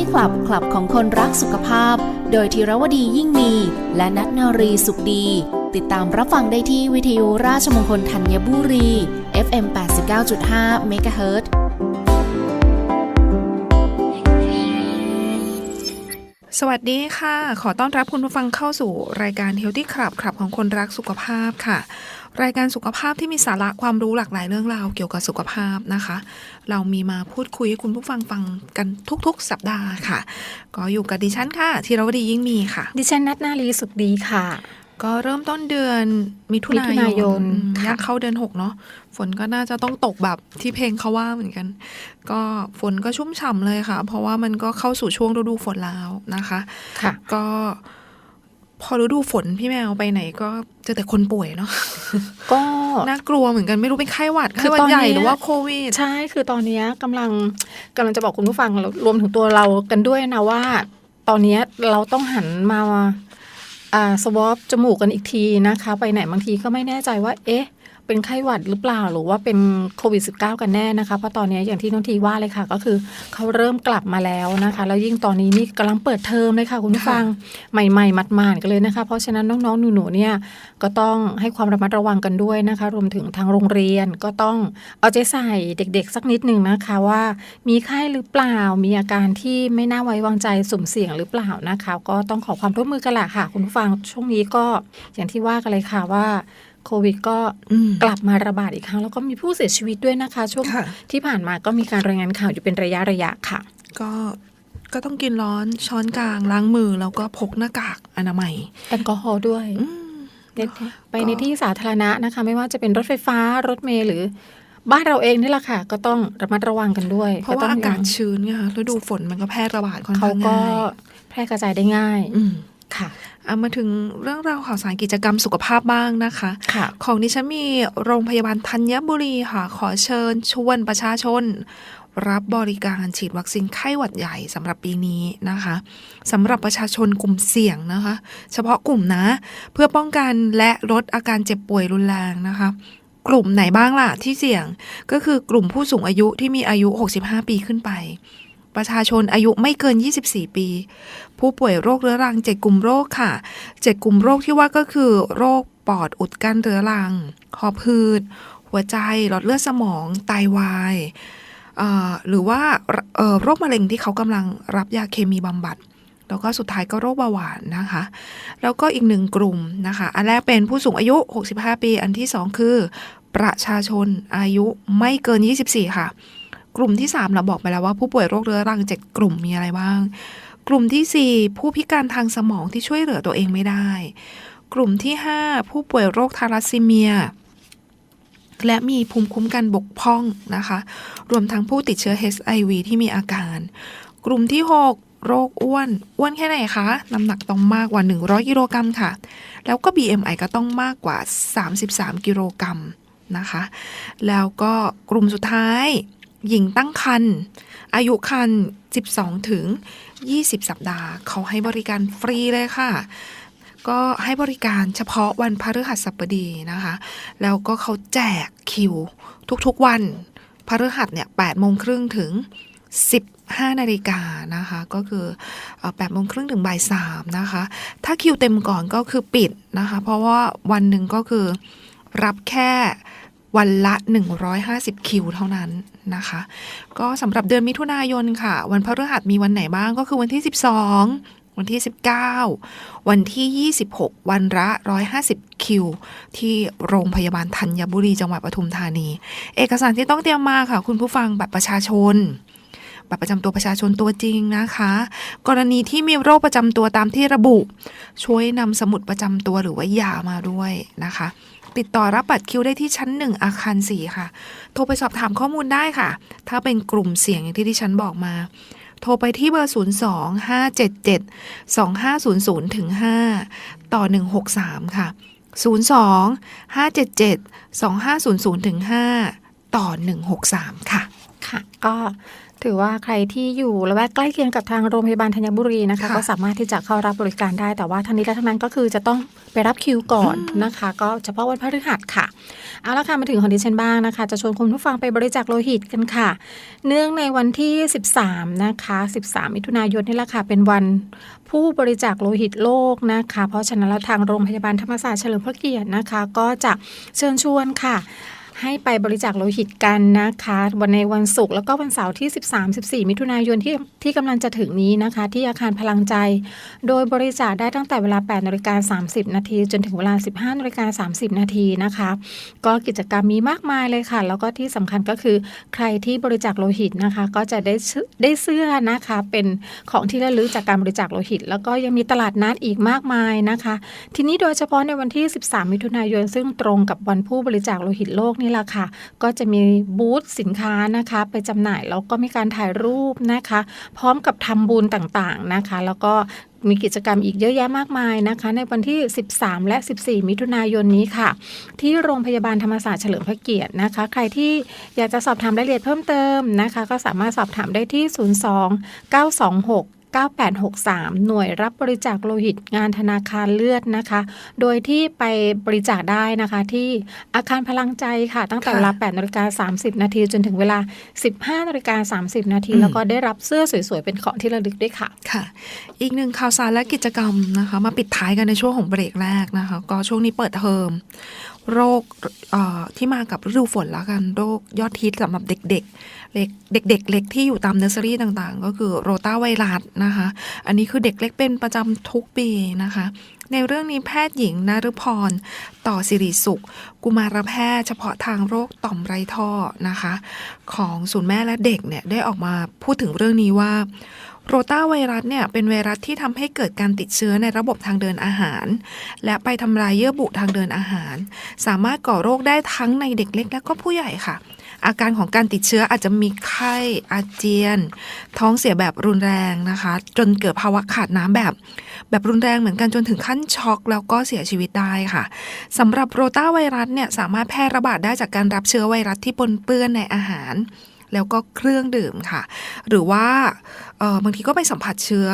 Healthy Club คลับของคนรักสุขภาพ โดยธีรวดียิ่งมี และนัทนารีสุขดี ติดตามรับฟังได้ที่วิทยุราชมงคลธัญบุรี FM 89.5 MHz สวัสดีค่ะ ขอต้อนรับคุณผู้ฟังเข้าสู่รายการ Healthy Club คลับของคนรักสุขภาพค่ะ รายการสุขภาพที่มีสาระความรู้หลากหลายเรื่องราวเกี่ยวกับสุขภาพนะคะ เรามีมาพูดคุยให้คุณผู้ฟังฟังกันทุกๆ สัปดาห์ค่ะ ก็อยู่กับดิฉันค่ะธีรวดียิ่งมีค่ะ ดิฉันนัทนาลีสุขดีค่ะ ก็เริ่มต้นเดือนมิถุนามิถุนายยนนอืมค่ะอยากเข้าเดือนหกเนาะฝนก็น่าจะต้องตกแบบที่เพลงเขาว่าเหมือนกัน ก็ฝนก็ชุ่มฉ่ำเลยค่ะ เพราะว่ามันก็เข้าสู่ช่วงฤดูฝนแล้วนะคะ ค่ะ ก็ พอฤดูฝนพี่แมวไปไหนก็เจอแต่คนป่วยเนาะก็น่ากลัวเหมือนกันไม่รู้เป็นไข้หวัดคืไข้อหวัดตอนใหญ่เนี้ยหรือว่าโควิด ใช่คือตอนเนี้ยกำลังกำลังจะบอกคุณผู้ฟังรวมถึงตัวเรากันด้วยนะว่า ตอนเนี้ยเราต้องหันมาอ่าสวอปจมูกกันอีกทีนะคะ ไปไหนบางทีก็ไม่แน่ใจว่า เอ๊ะ เป็นไข้หวัดหรือเปล่าหรือว่าเป็นโควิด -19 กันแน่นะคะ เพราะตอนเนี้ยอย่างที่น้องทีว่าเลยค่ะ ก็คือเขาเริ่มกลับมาแล้วนะคะ แล้วยิ่งตอนนี้นี่กำลังเปิดเทอมเลยค่ะ คุณผู้ฟังใหม่ๆมัดมานๆกันเลยนะคะ เพราะฉะนั้นน้องๆหนูๆเนี่ยก็ต้องให้ความระมัดระวังกันด้วยนะคะ รวมถึงทางโรงเรียนก็ต้องเอาใจใส่เด็กๆ สักนิดหนึ่งนะคะว่า มีไข้หรือเปล่ามีอาการที่ไม่น่าไว้วางใจสุ่มเสี่ยงหรือเปล่านะคะ ก็ต้องขอความร่วมมือกันแหละค่ะ คุณผู้ฟังช่วงนี้ก็อย่างที่ว่ากันเลยค่ะว่า โควิดก็อืมกลับมาระบาดอีกครั้ง แล้วก็มีผู้เสียชีวิตด้วยนะคะ ช่วงค่ะที่ผ่านมาก็มีการรายงานข่าวอยู่เป็นระยะระยะค่ะ ก็ก็ต้องกินร้อนช้อนกลางล้างมือแล้วก็พกหน้ากากอนามัยแอลกอฮอล์ด้วยอืมในไปในที่สาธารณะนะคะ ไม่ว่าจะเป็นรถไฟฟ้ารถเมล์หรือบ้านเราเองนี่แหละค่ะ ก็ต้องระมัดระวังกันด้วย เพราะว่าต้งอากาศชื้นไงคะฤดูฝนมันก็แพร่ระบาดค่อนเขาข้างก็ง่ายแพร่กระจายได้ง่ายอืมค่ะเอามาถึงเรื่องราวข่าวสารกิจกรรมสุขภาพบ้างนะคะค่ะของดิฉันมีโรงพยาบาลธัญบุรีค่ะ ขอเชิญชวนประชาชน รับบริการฉีดวัคซีนไข้หวัดใหญ่สำหรับปีนี้นะคะสำหรับประชาชนกลุ่มเสี่ยงนะคะ เฉพาะกลุ่มนะ เพื่อป้องกันและลดอาการเจ็บป่วยรุนแรงนะคะกลุ่มไหนบ้างล่ะที่เสี่ยงก็คือกลุ่มผู้สูงอายุที่มีอายุ 65 ปีขึ้นไป ประชาชนอายุไม่เกิน 24 ปี ผู้ป่วยโรคเรื้อรัง 7 กลุ่มโรคค่ะ 7 กลุ่มโรคที่ว่าก็คือโรคปอดอุดกั้นเรื้อรัง หอบหืด หัวใจ หลอดเลือดสมอง ไตวายหรือว่าโรคมะเร็งที่เขากำลังรับยาเคมีบำบัด แล้วก็สุดท้ายก็โรคเบาหวานนะคะ แล้วก็อีกหนึ่งกลุ่มนะคะ อันแรกเป็นผู้สูงอายุ 65 ปี อันที่ 2 คือ ประชาชนอายุไม่เกิน 24 ค่ะ กลุ่มที่ 3 เราบอกไปแล้วว่าผู้ป่วยโรคเรื้อรัง 7 กลุ่มมีอะไรบ้าง กลุ่มทีสี่4 ผู้พิการทางสมองที่ช่วยเหลือตัวเองไม่ได้ กลุ่มที่ 5 ผู้ป่วยโรคทาลัสซีเมีย และมีภูมิคุ้มกันบกพร่องนะคะ รวมทั้งผู้ติดเชื้อ HIV ที่มีอาการ กลุ่มที่ 6โรคอ้วน อ้วนแค่ไหนคะ น้ำหนักต้องมากกว่า 100 กิโลกรัมค่ะ แล้วก็ BMI ก็ต้องมากกว่า 33 กิโลกรัมนะคะ แล้วก็กลุ่มสุดท้าย หญิงตั้งครรภ์อายุครรภ์12 ถึง 20 สัปดาห์ เขาให้บริการฟรีเลยค่ะ ก็ให้บริการเฉพาะวันพฤหัสบดีนะคะ แล้วก็เขาแจกคิว ทุกๆวันพฤหัสเนี่ย8โมงครึ่งถึง 15 นาฬิกานะคะ ก็คือ8โมงครึ่งถึงบ่าย3นะคะ ถ้าคิวเต็มก่อนก็คือปิดนะคะ เพราะว่าวันหนึ่งก็คือรับแค่ วันละ 150 คิวเท่านั้นนะคะ ก็สำหรับเดือนมิถุนายนค่ะ วันพฤหัสมีวันไหนบ้างก็คือวันที่ 12 วันที่ 19 วันที่ 26 วันละ 150 คิว ที่โรงพยาบาลธัญบุรีจังหวัดปทุมธานี เอกสารที่ต้องเตรียมมาค่ะ คุณผู้ฟังบัตรประชาชนบัตรประจำตัวประชาชนตัวจริงนะคะ กรณีที่มีโรคประจำตัวตามที่ระบุ ช่วยนำสมุดประจำตัวหรือว่ายามาด้วยนะคะ ติดต่อรับบัตรคิวได้ที่ชั้น 1 อาคาร 4 ค่ะ โทรไปสอบถามข้อมูลได้ค่ะ ถ้าเป็นกลุ่มเสี่ยงอย่างที่ที่ฉันบอกมา โทรไปที่เบอร์ 02 577 2500ถึง5ต่อ 163 ค่ะ 02 577 2500ถึง5ต่อ 163 ค่ะ ค่ะ ก็ ถือว่าใครที่อยู่ละแวกใกล้เคียงกับทางโรงพยาบาลธัญบุรีนะคะค่ะก็สามารถที่จะเข้ารับบริการได้ แต่ว่าทั้งนี้และทั้งนั้นก็คือจะต้องไปรับคิวก่อนนะคะ ก็เฉพาะวันพฤหัสค่ะ เอาละค่ะมาถึงของดิฉันบ้างนะคะ จะชวนคุณผู้ฟังไปบริจาคโลหิตกันค่ะ เนื่องในวันที่ 13 นะคะ 13 มิถุนายนนี่แหละค่ะเป็นวันผู้บริจาคโลหิตโลกนะคะ เพราะฉะนั้นแล้วทางโรงพยาบาลธรรมศาสตร์เฉลิมพระเกียรตินะคะ ก็จะเชิญชวนค่ะ ให้ไปบริจาคโลหิตกันนะคะ วันในวันศุกร์แล้วก็วันเสาร์ที่ 13-14 มิถุนายนที่ที่กำลังจะถึงนี้นะคะ ที่อาคารพลังใจ โดยบริจาคได้ตั้งแต่เวลา8นาฬิกา30 นาที จนถึงเวลา 15นาฬิกา30 นาทีนะคะ ก็กิจกรรมมีมากมายเลยค่ะ แล้วก็ที่สำคัญก็คือใครที่บริจาคโลหิตนะคะ ก็จะได้ได้เสื้อนะคะเป็นของที่ระลึกจากการบริจาคโลหิต แล้วก็ยังมีตลาดนัดอีกมากมายนะคะ ทีนี้โดยเฉพาะในวันที่ 13 มิถุนายน ซึ่งตรงกับวันผู้บริจาคโลหิตโลกนี่แหละค่ะ ก็จะมีบูธสินค้านะคะ ไปจำหน่ายแล้วก็มีการถ่ายรูปนะคะ พร้อมกับทำบุญต่างๆนะคะ แล้วก็มีกิจกรรมอีกเยอะแยะมากมายนะคะ ในวันที่ 13 และ 14 มิถุนายนนี้ค่ะ ที่โรงพยาบาลธรรมศาสตร์เฉลิมพระเกียรตินะคะ ใครที่อยากจะสอบถามรายละเอียดเพิ่มเติมนะคะ ก็สามารถสอบถามได้ที่ 02 926 9863 หน่วยรับบริจาคโลหิตงานธนาคารเลือดนะคะ โดยที่ไปบริจาคได้นะคะ ที่อาคารพลังใจค่ะ ตั้งแต่ค่ะเวลา8นาฬิกา30 นาที จนถึงเวลา 15นาฬิกา30 นาทีอืมแล้วก็ได้รับเสื้อสวยๆ เป็นของที่ระลึกด้วยค่ะค่ะ อีกหนึ่งข่าวสารและกิจกรรมนะคะ มาปิดท้ายกันในช่วงของเบรกแรกนะคะ ก็ช่วงนี้เปิดเทอม โรคเอ่อที่มากับฤดูฝนแล้วกันโรคยอดฮิตสำหรับเด็กๆเล็กเด็กๆเล็กที่อยู่ตามเนอร์เซอรี่ต่างๆ ก็คือโรตาไวรัสนะคะ อันนี้คือเด็กเล็กเป็นประจำทุกปีนะคะ ในเรื่องนี้แพทย์หญิงนฤพร ต่อสิริสุข กุมารแพทย์เฉพาะทางโรคต่อมไรท่อนะคะ ของศูนย์แม่และเด็กเนี่ยได้ออกมาพูดถึงเรื่องนี้ว่า โรตาไวรัสเนี่ยเป็นไวรัสที่ทำให้เกิดการติดเชื้อในระบบทางเดินอาหาร และไปทำลายเยื่อบุทางเดินอาหาร สามารถก่อโรคได้ทั้งในเด็กเล็กและก็ผู้ใหญ่ค่ะ อาการของการติดเชื้ออาจจะมีไข้อาเจียน ท้องเสียแบบรุนแรงนะคะ จนเกิดภาวะขาดน้ำแบบ แบบรุนแรงเหมือนกันจนถึงขั้นช็อกแล้วก็เสียชีวิตได้ค่ะสำหรับโรตาไวรัสเนี่ยสามารถแพร่ระบาดได้จากการรับเชื้อไวรัสที่ปนเปื้อนในอาหาร แล้วก็เครื่องดื่มค่ะ หรือว่าบางทีก็ไปสัมผัสเชื้อ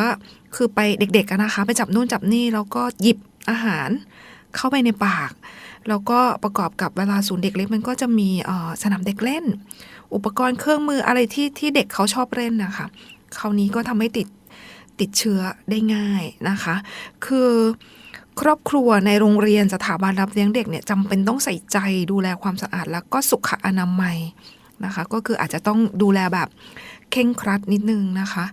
คือไปเด็กๆกันนะคะ ไปจับนู่นจับนี่แล้วก็หยิบอาหารเข้าไปในปาก แล้วก็ประกอบกับเวลาศูนย์เด็กเล็กมันก็จะมีสนามเด็กเล่น อุปกรณ์เครื่องมืออะไรที่ที่เด็กเขาชอบเล่นนะคะคราวนี้ก็ทำให้ติดติดเชื้อได้ง่ายนะคะ คือครอบครัวในโรงเรียนสถาบันรับเลี้ยงเด็กเนี่ยจำเป็นต้องใส่ใจดูแลความสะอาดแล้วก็สุขอนามัย นะคะ ก็คืออาจจะต้องดูแลแบบเคร่งครัดนิดนึงนะคะ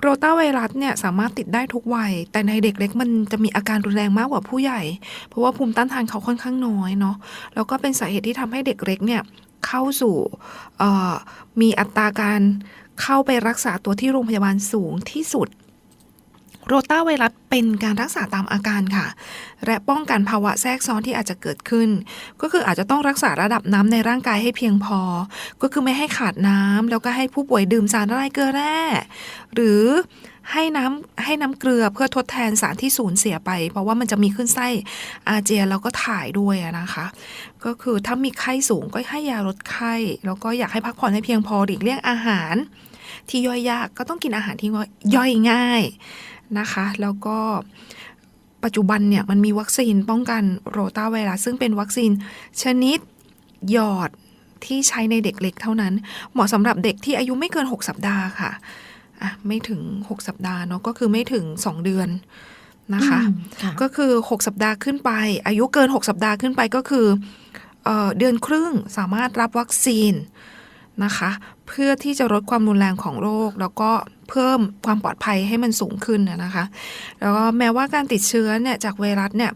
โรตาไวรัสเนี่ยสามารถติดได้ทุกวัย แต่ในเด็กเล็กมันจะมีอาการรุนแรงมากกว่าผู้ใหญ่ เพราะว่าภูมิต้านทานเขาค่อนข้างน้อยเนาะแล้วก็เป็นสาเหตุที่ทำให้เด็กเล็กเนี่ยเข้าสู่มีอัตราการเข้าไปรักษาตัวที่โรงพยาบาลสูงที่สุด โรตาไวรัสเป็นการรักษาตามอาการค่ะ และป้องกันภาวะแทรกซ้อนที่อาจจะเกิดขึ้น ก็คืออาจจะต้องรักษาระดับน้ำในร่างกายให้เพียงพอ ก็คือไม่ให้ขาดน้ำแล้วก็ให้ผู้ป่วยดื่มสารละลายเกลือแร่ หรือให้น้ำให้น้ำเกลือเพื่อทดแทนสารที่สูญเสียไป เพราะว่ามันจะมีขึ้นไส้อาเจียนแล้วก็ถ่ายด้วยนะคะ ก็คือถ้ามีไข้สูงก็ให้ยาลดไข้ แล้วก็อยากให้พักผ่อนให้เพียงพอหลีกเลี่ยงอาหาร ที่ย่อยยากก็ต้องกินอาหารที่ย่อยง่าย นะคะ แล้วก็ปัจจุบันเนี่ยมันมีวัคซีนป้องกันโรตาไวรัสซึ่งเป็นวัคซีนชนิดหยอดที่ใช้ในเด็กเล็กเท่านั้น เหมาะสำหรับเด็กที่อายุไม่เกิน 6 สัปดาห์ค่ะอะ ไม่ถึง 6 สัปดาห์เนาะก็คือไม่ถึง 2 เดือนนะคะอืมค่ะก็คือ 6 สัปดาห์ขึ้นไป อายุเกิน 6 สัปดาห์ขึ้นไปก็คือเออเดือนครึ่งสามารถรับวัคซีน นะคะ เพื่อที่จะลดความรุนแรงของโรค แล้วก็เพิ่มความปลอดภัยให้มันสูงขึ้นนะคะ แล้วก็แม้ว่าการติดเชื้อเนี่ยจากไวรัสเนี่ย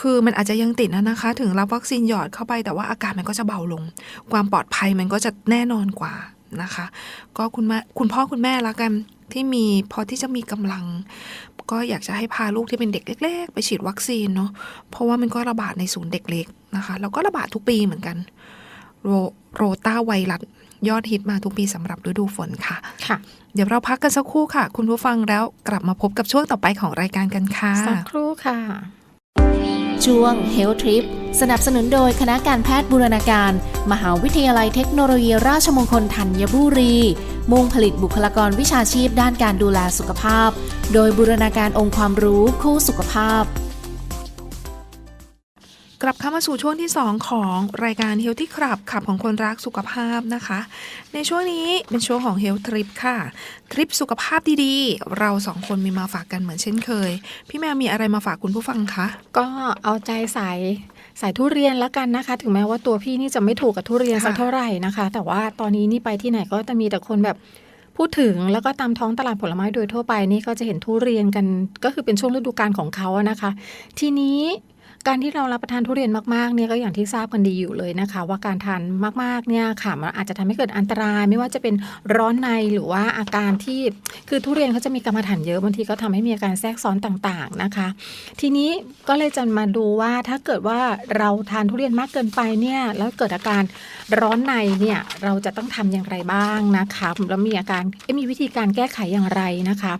คือมันอาจจะยังติดนะนะคะ ถึงรับวัคซีนหยอดเข้าไปแต่ว่าอาการมันก็จะเบาลง ความปลอดภัยมันก็จะแน่นอนกว่านะคะ ก็คุณแม่คุณพ่อคุณแม่ละกันที่มีพอที่จะมีกำลัง ก็อยากจะให้พาลูกที่เป็นเด็กเล็ก ๆ ไปฉีดวัคซีนเนาะเพราะว่ามันก็ระบาดในศูนย์เด็กเล็กนะคะแล้วก็ระบาดทุกปีเหมือนกัน โรโรตาไวรัส ยอดฮิตมาทุกปีสำหรับฤดูฝนค่ะค่ะ เดี๋ยวเราพักกันสักครู่ค่ะ คุณผู้ฟังแล้วกลับมาพบกับช่วงต่อไปของรายการกันค่ะ สักครู่ค่ะ ช่วง Health Trip สนับสนุนโดยคณะการแพทย์บูรณาการ มหาวิทยาลัยเทคโนโลยีราชมงคลธัญบุรี มุ่งผลิตบุคลากรวิชาชีพด้านการดูแลสุขภาพ โดยบูรณาการองค์ความรู้คู่สุขภาพก ลับเข้ามาสู่ช่วงที่ 2 ของรายการ Healthy Club ขับของคนรักสุขภาพนะคะ ในช่วงนี้เป็นช่วงของ Health Trip ค่ะ ทริปสุขภาพดีๆ เราสองคนมีมาฝากกันเหมือนเช่นเคย พี่แมวมีอะไรมาฝากคุณผู้ฟังคะ ก็เอาใจสายสายทุเรียนแล้วกันนะคะ ถึงแม้ว่าตัวพี่นี่จะไม่ถูกกับทุเรียนค่ะสักเท่าไหร่นะคะ แต่ว่าตอนนี้นี่ไปที่ไหนก็จะมีแต่คนแบบพูดถึงแล้วก็ตามท้องตลาดผลไม้โดยทั่วไปนี่ก็จะเห็นทุเรียนกันก็คือเป็นช่วงฤดูกาลของเขาอะนะคะ ทีนี้ การที่เรารับประทานทุเรียนมากๆเนี่ยก็อย่างที่ทราบกันดีอยู่เลยนะคะ ว่าการทานมากๆเนี่ยค่ะมันอาจจะทำให้เกิดอันตรายไม่ว่าจะเป็นร้อนในหรือว่าอาการที่คือทุเรียนเขาจะมีกรรมฐานเยอะบางทีก็ทำให้มีอาการแทรกซ้อนต่างๆนะคะ ทีนี้ก็เลยจะมาดูว่าถ้าเกิดว่าเราทานทุเรียนมากเกินไปเนี่ยแล้วเกิดอาการร้อนในเนี่ยเราจะต้องทำอย่างไรบ้างนะคะแล้วมีอาการมีวิธีการแก้ไขอย่างไรนะคะ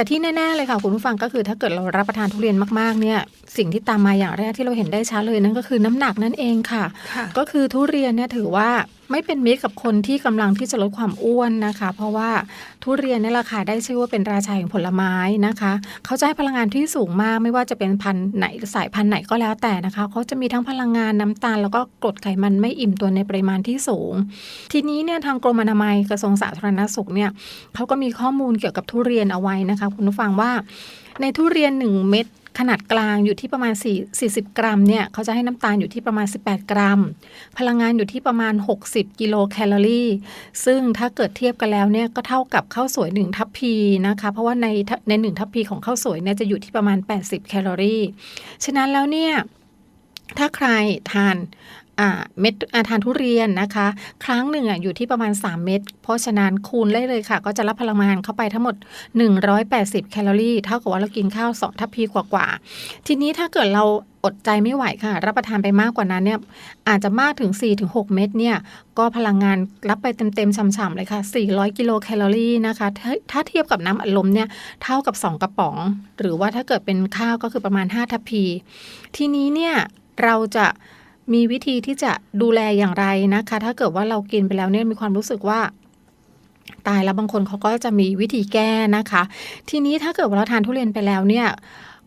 แต่ที่แน่ ๆ เลยค่ะคุณผู้ฟังก็คือถ้าเกิดเรารับประทานทุเรียนมากๆเนี่ยสิ่งที่ตามมาอย่างแรกที่เราเห็นได้ชัดเลยนั่นก็คือน้ำหนักนั่นเองค่ะค่ะ ก็คือทุเรียนเนี่ยถือว่า ไม่เป็นมิตรกับคนที่กำลังที่จะลดความอ้วนนะคะ เพราะว่าทุเรียนเนี่ยราคาได้ชื่อว่าเป็นราชาแห่งผลไม้นะคะ เขาจะให้พลังงานที่สูงมากไม่ว่าจะเป็นพันธุ์ไหนสายพันธุ์ไหนก็แล้วแต่นะคะ เขาจะมีทั้งพลังงานน้ำตาล แล้วก็กรดไขมันไม่อิ่มตัวในปริมาณที่สูง ทีนี้เนี่ยทางกรมอนามัยกระทรวงสาธารณสุขเนี่ยเขาก็มีข้อมูลเกี่ยวกับทุเรียนเอาไว้นะคะ คุณผู้ฟังว่าในทุเรียน 1 เม็ด ขนาดกลางอยู่ที่ประมาณ 4 40 กรัมเนี่ยเขาจะให้น้ำตาลอยู่ที่ประมาณ 18 กรัม พลังงานอยู่ที่ประมาณ 60 กิโลแคลอรี่ ซึ่งถ้าเกิดเทียบกันแล้วเนี่ยก็เท่ากับข้าวสวย 1 ทัพพีนะคะ เพราะว่าในใน 1 ทัพพีของข้าวสวยเนี่ยจะอยู่ที่ประมาณ 80 แคลอรี่ ฉะนั้นแล้วเนี่ยถ้าใครทาน เม็ดอาทานทุเรียนนะคะ ครั้งหนึ่งอะอยู่ที่ประมาณ 3 เม็ดเพราะฉะนั้นคูณได้เลยค่ะ ก็จะรับพลังงานเข้าไปทั้งหมด 180 แคลอรี่ เท่ากับว่าเรากินข้าวสองทัพพีกว่าๆทีนี้ถ้าเกิดเราอดใจไม่ไหวค่ะ รับประทานไปมากกว่านั้นเนี่ยอาจจะมากถึง 4-6 เม็ดเนี่ย ก็พลังงานรับไปเต็มๆช่ำๆเลยค่ะ 400 กิโลแคลอรี่นะคะถ้าถ้าเทียบกับน้ำอัดลมเนี่ยเท่ากับ 2 กระป๋อง หรือว่าถ้าเกิดเป็นข้าวก็คือประมาณ 5 ทัพพี ทีนี้เนี่ยเราจะ มีวิธีที่จะดูแลอย่างไรนะคะ ถ้าเกิดว่าเรากินไปแล้วเนี่ยมีความรู้สึกว่าตายแล้วบางคนเขาก็จะมีวิธีแก้นะคะ ทีนี้ถ้าเกิดว่าเราทานทุเรียนไปแล้วเนี่ย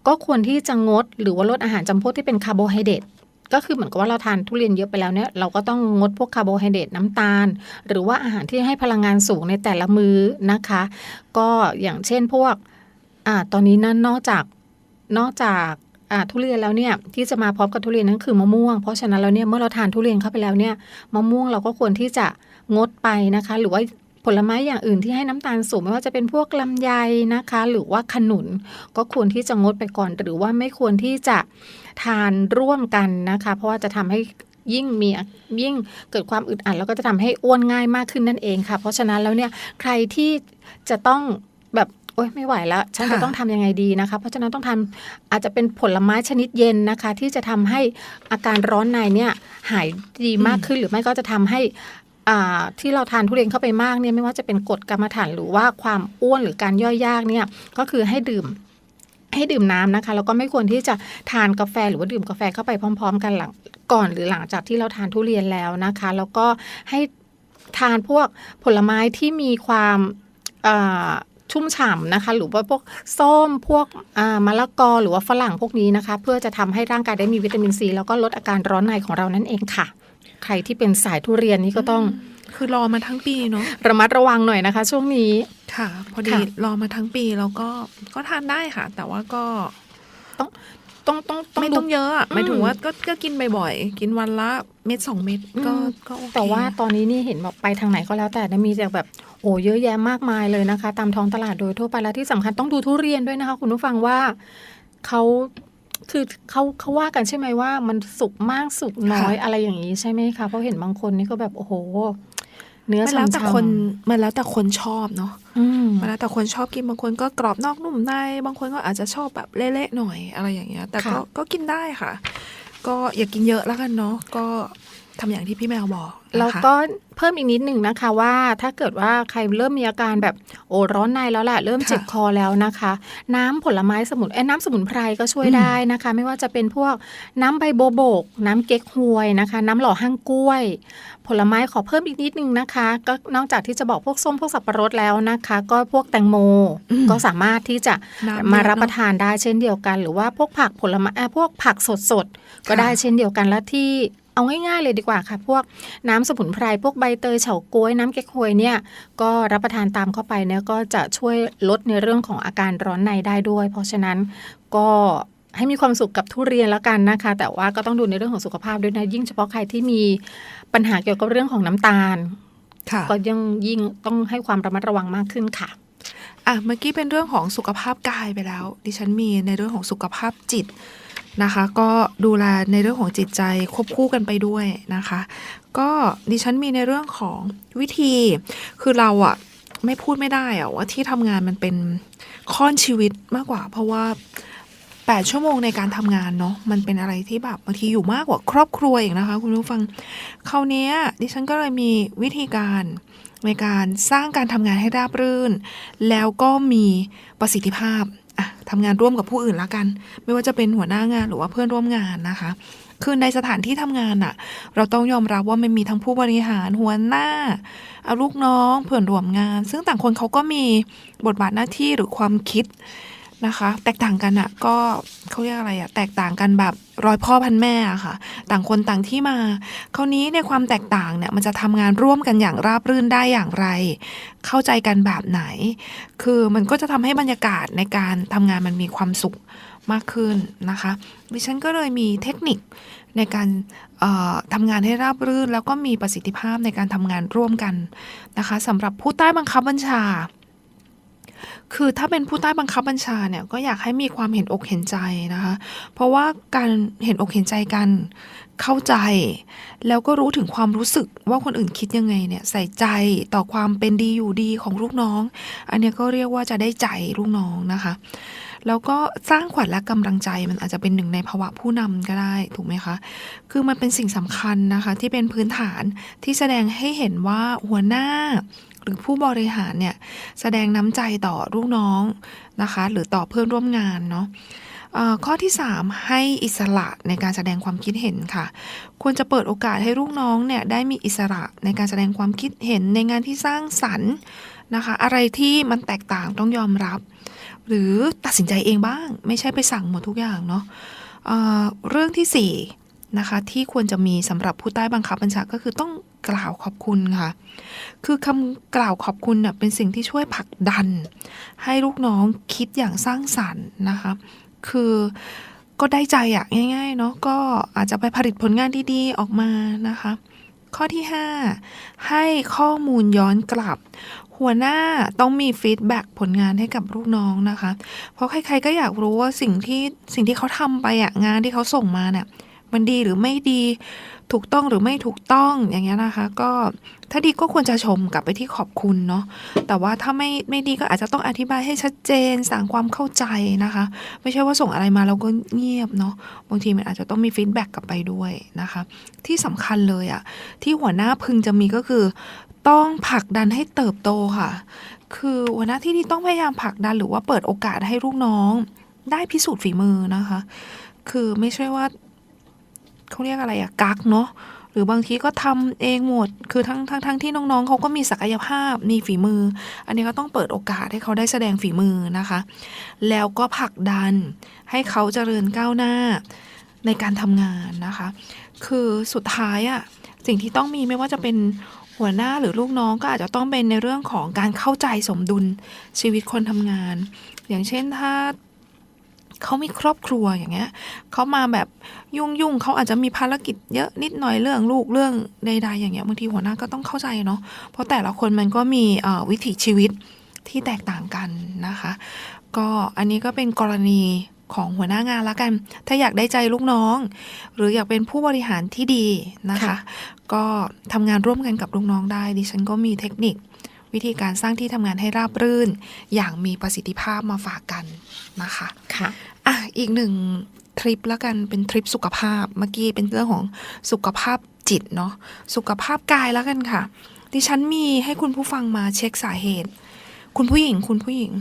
ก็ควรที่จะงดหรือว่าลดอาหารจำพวกที่เป็นคาร์โบไฮเดรตก็คือเหมือนกับว่าเราทานทุเรียนเยอะไปแล้วเนี่ยเราก็ต้องงดพวกคาร์โบไฮเดรตน้ำตาล หรือว่าอาหารที่ให้พลังงานสูงในแต่ละมื้อนะคะ ก็อย่างเช่นพวกอ่าตอนนี้นั่นนอกจากนอกจาก ทุเรียนแล้วเนี่ยที่จะมาพร้อมกับทุเรียนนั่นคือมะม่วง เพราะฉะนั้นแล้วเนี่ยเมื่อเราทานทุเรียนเข้าไปแล้วเนี่ยมะม่วงเราก็ควรที่จะงดไปนะคะ หรือว่าผลไม้อย่างอื่นที่ให้น้ำตาลสูงไม่ว่าจะเป็นพวกลำไยนะคะ หรือว่าขนุนก็ควรที่จะงดไปก่อน หรือว่าไม่ควรที่จะทานร่วมกันนะคะ เพราะว่าจะทำให้ยิ่งมียิ่งเกิดความอึดอัดแล้วก็จะทำให้อ้วนง่ายมากขึ้นนั่นเองค่ะ เพราะฉะนั้นแล้วเนี่ยใครที่จะต้อง โอ๊ยไม่ไหวแล้ว ฉันจะค่ะต้องทำยังไงดีนะคะ เพราะฉะนั้นต้องทำอาจจะเป็นผลไม้ชนิดเย็นนะคะ ที่จะทำให้อาการร้อนในเนี่ยหายดีมากขึ้นหรือไม่ก็จะทำให้อ่าที่เราทานทุเรียนเข้าไปมากเนี่ยไม่ว่าจะเป็นกรดกรรมฐานหรือว่าความอ้วนหรือการย่อยยากเนี่ยก็คือให้ดื่มให้ดื่มน้ำนะคะ แล้วก็ไม่ควรที่จะทานกาแฟหรือว่าดื่มกาแฟเข้าไปพร้อม ๆ กันหลังก่อนหรือหลังจากที่เราทานทุเรียนแล้วนะคะ แล้วก็ให้ทานพวกผลไม้ที่มีความอ่า ชุ่มฉ่ำนะคะ หรือว่าพวกส้มพวกอ่ามะละกอหรือว่าฝรั่งพวกนี้นะคะ เพื่อจะทำให้ร่างกายได้มีวิตามินซีแล้วก็ลดอาการร้อนในของเรานั่นเองค่ะ ใครที่เป็นสายทุเรียนนี่ก็ต้องคือรอมาทั้งปีเนาะระมัดระวังหน่อยนะคะ ช่วงนี้ค่ะ พอดีค่ะรอมาทั้งปีแล้วก็ก็ทานได้ค่ะ แต่ว่าก็ต้องต้องต้องไม่ดูต้องเยอะอะอืมหมายถึงว่าก็ก็กินบ่อยๆกินวันละ เม็ดสองเม็ดก็อืมก็โอเคแต่ว่าตอนนี้นี่เห็นแบบไปทางไหนก็แล้วแต่นะมีแต่แบบโอ้เยอะแยะมากมายเลยนะคะ ตามท้องตลาดโดยทั่วไปแล้วที่สำคัญต้องดูทุเรียนด้วยนะคะ คุณผู้ฟังว่าเขาคือเขาเขาว่ากันใช่ไหมว่า มันสุกมากสุกน้อยอะไรอย่างนี้ใช่ไหมคะเพราะเห็นบางคนนี่ก็แบบโอ้โห เนื้อมันแล้วแต่ฉ่ำๆคนมันแล้วแต่คนชอบเนาะอืม มันแล้วแต่คนชอบกินบางคนก็กรอบนอกนุ่มใน บางคนก็อาจจะชอบแบบเละๆหน่อยอะไรอย่างเงี้ย แต่ก็ค่ะ ก็กินได้ค่ะ ก็อย่ากินเยอะแล้วกันเนาะก็ ทำอย่างที่พี่แมวบอกแล้วนะคะก็เพิ่มอีกนิดหนึ่งนะคะว่าถ้าเกิดว่าใครเริ่มมีอาการแบบโอ้ร้อนในแล้วแหละเริ่มค่ะเจ็บคอแล้วนะคะ น้ำผลไม้สมุนเอ้ยน้ำสมุนไพรก็ช่วยอืมได้นะคะ ไม่ว่าจะเป็นพวกน้ำใบโบวบก น้ำเก๊กฮวยนะคะ น้ำหล่อห้างกล้วย ผลไม้ขอเพิ่มอีกนิดนึงนะคะ ก็นอกจากที่จะบอกพวกส้มพวกสับปะรดแล้วนะคะ ก็พวกแตงโมอืมก็สามารถที่จะน้ำมาเยอะรับประเนอะทานได้เช่นเดียวกัน หรือว่าพวกผักผลไม้เอ่อพวกผักสดๆก็ค่ะได้เช่นเดียวกันและที่ เอาง่ายๆเลยดีกว่าค่ะ พวกน้ำสมุนไพรพวกใบเตยเฉาก๊วยน้ำเก๊กฮวยเนี่ยก็รับประทานตามเข้าไปเนี่ยก็จะช่วยลดในเรื่องของอาการร้อนในได้ด้วย เพราะฉะนั้นก็ให้มีความสุขกับทุเรียนแล้วกันนะคะ แต่ว่าก็ต้องดูในเรื่องของสุขภาพด้วยนะ ยิ่งเฉพาะใครที่มีปัญหาเกี่ยวกับเรื่องของน้ำตาลค่ะก็ยังยิ่งต้องให้ความระมัดระวังมากขึ้นค่ะอะเมื่อกี้เป็นเรื่องของสุขภาพกายไปแล้ว ดิฉันมีในเรื่องของสุขภาพจิต นะคะ ก็ดูแลในเรื่องของจิตใจควบคู่กันไปด้วยนะคะ ก็ดิฉันมีในเรื่องของวิธีคือเราอะไม่พูดไม่ได้อะว่าที่ทำงานมันเป็นค่อนชีวิตมากกว่า เพราะว่า8ชั่วโมงในการทำงานเนาะมันเป็นอะไรที่แบบบางทีอยู่มากกว่าครอบครัวอีกนะคะ คุณผู้ฟังคราวนี้ดิฉันก็เลยมีวิธีการในการสร้างการทำงานให้ราบรื่น แล้วก็มีประสิทธิภาพ ทำงานร่วมกับผู้อื่นละกัน ไม่ว่าจะเป็นหัวหน้างานหรือว่าเพื่อนร่วมงานนะคะ คือในสถานที่ทำงานอะเราต้องยอมรับว่ามันมีทั้งผู้บริหารหัวหน้าเอาลูกน้องเพื่อนร่วมงาน ซึ่งต่างคนเขาก็มีบทบาทหน้าที่หรือความคิด นะคะ แตกต่างกันอะก็เขาเรียกอะไรอะแตกต่างกันแบบร้อยพ่อพันแม่อะค่ะ ต่างคนต่างที่มาคราวนี้ในความแตกต่างเนี่ยมันจะทำงานร่วมกันอย่างราบรื่นได้อย่างไร เข้าใจกันแบบไหน คือมันก็จะทำให้บรรยากาศในการทำงานมันมีความสุขมากขึ้นนะคะดิฉันก็เลยมีเทคนิคในการทำงานให้ราบรื่น แล้วก็มีประสิทธิภาพในการทำงานร่วมกันนะคะสำหรับผู้ใต้บังคับบัญชา คือถ้าเป็นผู้ใต้บังคับบัญชาเนี่ยก็อยากให้มีความเห็นอกเห็นใจนะคะ เพราะว่าการเห็นอกเห็นใจกันเข้าใจ แล้วก็รู้ถึงความรู้สึกว่าคนอื่นคิดยังไงเนี่ยใส่ใจต่อความเป็นดีอยู่ดีของลูกน้อง อันนี้ก็เรียกว่าจะได้ใจลูกน้องนะคะ แล้วก็สร้างขวัญและกำลังใจมันอาจจะเป็นหนึ่งในภาวะผู้นำก็ได้ถูกไหมคะ คือมันเป็นสิ่งสำคัญนะคะที่เป็นพื้นฐานที่แสดงให้เห็นว่าหัวหน้า หรือผู้บริหารเนี่ยแสดงน้ำใจต่อลูกน้องนะคะ หรือต่อเพื่อนร่วมงานเนาะข้อที่ 3 ให้อิสระในการแสดงความคิดเห็นค่ะ ควรจะเปิดโอกาสให้ลูกน้องเนี่ยได้มีอิสระในการแสดงความคิดเห็นในงานที่สร้างสรรค์นะคะ อะไรที่มันแตกต่างต้องยอมรับ หรือตัดสินใจเองบ้าง ไม่ใช่ไปสั่งหมดทุกอย่างเนาะเอ่อเรื่องที่ 4 นะคะ ที่ควรจะมีสำหรับผู้ใต้บังคับบัญชาก็คือต้องกล่าวขอบคุณค่ะ คือคำกล่าวขอบคุณเน่ยเป็นสิ่งที่ช่วยผลักดัน ให้ลูกน้องคิดอย่างสร้างสรรค์นะคะ คือก็ได้ใจอะง่ายๆเนาะก็อาจจะไปผลิตผลงานดีๆออกมานะคะ ข้อที่ 5 ให้ข้อมูลย้อนกลับ หัวหน้าต้องมีฟีดแบ็กผลงานให้กับลูกน้องนะคะ เพราะใครๆก็อยากรู้ว่าสิ่งที่สิ่งที่เขาทำไปอะงานที่เขาส่งมาเนี่ย มันดีหรือไม่ดี ถูกต้องหรือไม่ถูกต้องอย่างเงี้ยนะคะ ก็ถ้าดีก็ควรจะชมกลับไปที่ขอบคุณเนาะแต่ว่าถ้าไม่ไม่ดีก็อาจจะต้องอธิบายให้ชัดเจนสร้างความเข้าใจนะคะ ไม่ใช่ว่าส่งอะไรมาแล้วก็เงียบเนาะบางทีมันอาจจะต้องมีฟีดแบ็กกลับไปด้วยนะคะ ที่สำคัญเลยอะที่หัวหน้าพึงจะมีก็คือ ต้องผลักดันให้เติบโตค่ะ คือหัวหน้าที่นี่ต้องพยายามผลักดันหรือว่าเปิดโอกาสให้ลูกน้องได้พิสูจน์ฝีมือนะคะ คือไม่ใช่ว่า เขาเรียกอะไรอะกักเนาะหรือบางทีก็ทำเองหมด คือทั้งทั้งทั้งที่น้องๆเขาก็มีศักยภาพ มีฝีมือ อันนี้ก็ต้องเปิดโอกาสให้เขาได้แสดงฝีมือนะคะ แล้วก็ผลักดันให้เขาเจริญก้าวหน้าในการทำงานนะคะ คือสุดท้ายอะสิ่งที่ต้องมีไม่ว่าจะเป็นหัวหน้าหรือลูกน้องก็อาจจะต้องเป็นในเรื่องของการเข้าใจสมดุลชีวิตคนทำงาน อย่างเช่นถ้า เขามีครอบครัวอย่างเงี้ยเขามาแบบยุ่งยุ่งๆเขาอาจจะมีภารกิจเยอะนิดหน่อยเรื่องลูกเรื่องใดๆอย่างเงี้ยบางทีหัวหน้าก็ต้องเข้าใจเนาะเพราะแต่ละคนมันก็มีวิถีชีวิตที่แตกต่างกันนะคะ ก็อันนี้ก็เป็นกรณีของหัวหน้างานละกัน ถ้าอยากได้ใจลูกน้อง หรืออยากเป็นผู้บริหารที่ดีนะคะคะก็ทำงานร่วมกันกับลูกน้องได้ ดิฉันก็มีเทคนิค วิธีการสร้างที่ทำงานให้ราบรื่น อย่างมีประสิทธิภาพมาฝากกันนะคะค่ะอะอีกหนึ่งทริปแล้วกันเป็นทริปสุขภาพเมื่อกี้เป็นเรื่องของสุขภาพจิตเนาะสุขภาพกายแล้วกันค่ะ ดิฉันมีให้คุณผู้ฟังมาเช็คสาเหตุ คุณผู้หญิงคุณผู้หญิง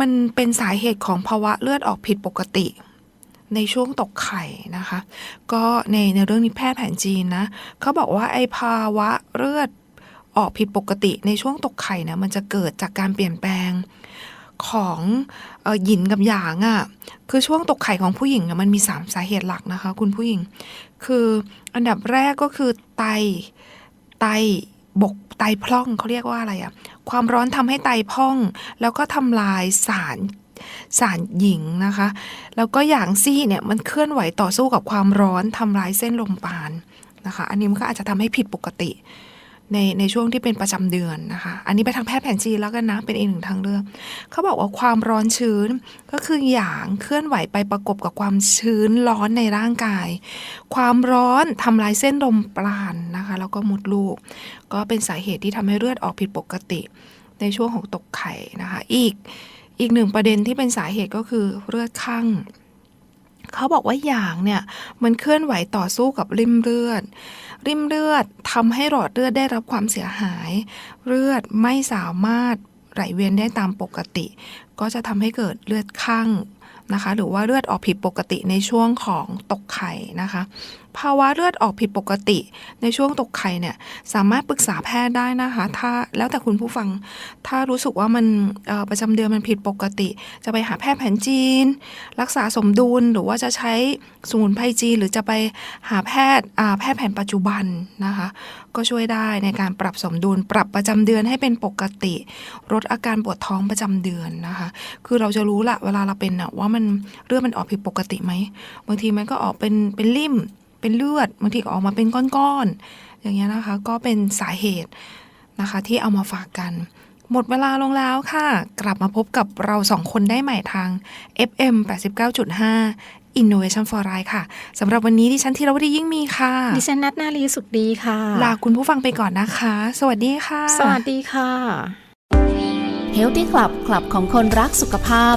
มันเป็นสาเหตุของภาวะเลือดออกผิดปกติ ในช่วงตกไข่นะคะ ก็ในในเรื่องนี้แพทย์แผนจีนนะเขาบอกว่าไอภาวะเลือด ออกผิดปกติในช่วงตกไข่นะมันจะเกิดจากการเปลี่ยนแปลงของหยินกับหยางอะ่ะคือช่วงตกไข่ของผู้หญิงมันมีสามสาเหตุหลักนะคะ คุณผู้หญิง คืออันดับแรกก็คือไตไตบกไตพร่องเขาเรียกว่าอะไรอะความร้อนทำให้ไตพร่อง แล้วก็ทำลายสารสารหญิงนะคะ แล้วก็อย่างซี่เนี่ยมันเคลื่อนไหวต่อสู้กับความร้อนทำลายเส้นลมปานนะคะ อันนี้มันก็อาจจะทำให้ผิดปกติ ในในช่วงที่เป็นประจำเดือนนะคะ อันนี้ไปทางแพทย์แผนจีนแล้วกันนะ เป็นอีกหนึ่งทางเลือก เขาบอกว่าความร้อนชื้นก็คือหยางเคลื่อนไหวไปประกบกับความชื้นร้อนในร่างกาย ความร้อนทำลายเส้นลมปราณนะคะ แล้วก็มดลูก ก็เป็นสาเหตุที่ทำให้เลือดออกผิดปกติ ในช่วงของตกไข่นะคะ อีกอีกหนึ่งประเด็นที่เป็นสาเหตุก็คือเลือดข้าง เขาบอกว่าหยางเนี่ยมันเคลื่อนไหวต่อสู้กับริมเลือด ริมเลือดทำให้หลอดเลือดได้รับความเสียหาย เลือดไม่สามารถไหลเวียนได้ตามปกติ ก็จะทำให้เกิดเลือดข้างนะคะ หรือว่าเลือดออกผิดปกติในช่วงของตกไข่นะคะ ภาวะเลือดออกผิดปกติ ในช่วงตกไข่เนี่ยสามารถปรึกษาแพทย์ได้นะคะ ถ้าแล้วแต่คุณผู้ฟัง ถ้ารู้สึกว่ามันประจำเดือนมันผิดปกติ จะไปหาแพทย์แผนจีน รักษาสมดุลหรือว่าจะใช้สมุนไพรจีน หรือจะไปหาแพทย์แพทย์แผนปัจจุบันนะคะ ก็ช่วยได้ในการปรับสมดุล ปรับประจำเดือนให้เป็นปกติลดอาการปวดท้องประจำเดือนนะคะ คือเราจะรู้ละเวลาเราเป็นอะว่ามันเลือดมันออกผิดปกติไหมบางทีมันก็ออกเป็นเป็นริ่ม เป็นเลือดบางทีก็ออกมาเป็นก้อนๆอย่างเงี้ยนะคะ ก็เป็นสาเหตุนะคะที่เอามาฝากกัน หมดเวลาลงแล้วค่ะ กลับมาพบกับเราสองคนได้ใหม่ทาง FM 89.5 Innovation for Life ค่ะสำหรับวันนี้ดิฉันธีรวดียิ่งมีค่ะ ดิฉันนัทนาลีสุขดีค่ะ ลาคุณผู้ฟังไปก่อนนะคะ สวัสดีค่ะ สวัสดีค่ะ Healthy Club คลับของคนรักสุขภาพ